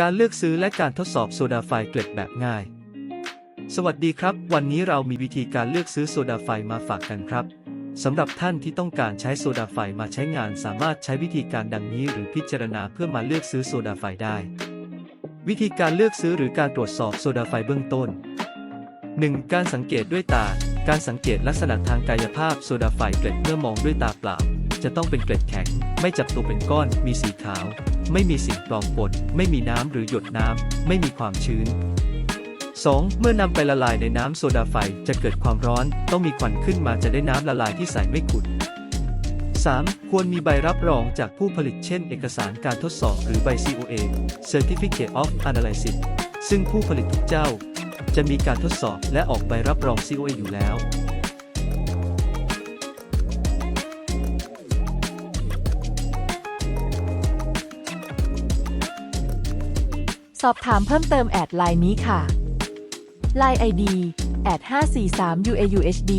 การเลือกซื้อและการทดสอบโซดาไฟเกล็ดแบบง่าย สวัสดีครับ วันนี้เรามีวิธีการเลือกซื้อโซดาไฟมาฝากกันครับสำหรับท่านที่ต้องการใช้โซดาไฟมาใช้งานสามารถใช้วิธีการดังนี้หรือพิจารณาเพื่อมาเลือกซื้อโซดาไฟได้ วิธีการเลือกซื้อหรือการตรวจสอบโซดาไฟเบื้องต้น 1. การสังเกตด้วยตา การสังเกตลักษณะทางกายภาพโซดาไฟเกล็ดเมื่อมองด้วยตาเปล่า จะต้องเป็นเกล็ดแข็ง ไม่จับตัวเป็นก้อน มีสีขาว ไม่มีสิ่งปลอมปน ไม่มีน้ำหรือหยดน้ำ ไม่มีความชื้น 2. เมื่อนำไปละลายในน้ำโซดาไฟจะเกิดความร้อน ต้องมีควันขึ้นมาจะได้น้ำละลายที่ใสไม่ขุ่น 3. ควรมีใบรับรองจากผู้ผลิตเช่น เอกสารการทดสอบหรือใบ COA Certificate of Analysis ซึ่งผู้ผลิตทุกเจ้า จะมีการทดสอบและออกใบรับรอง COA อยู่แล้ว สอบถามเพิ่มเติมแอดไลน์นี้ค่ะ Line ID แอด543 UAUHD